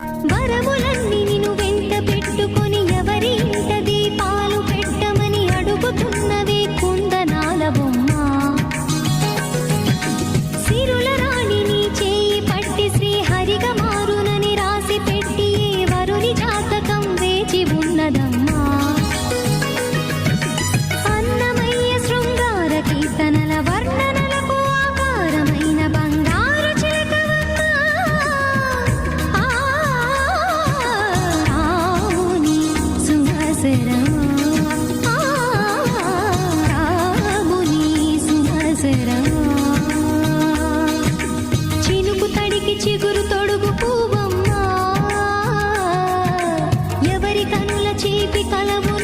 बर చినుకు తడికి చిగురు తొడుగు ఎవరి కనుల చేపి కలవు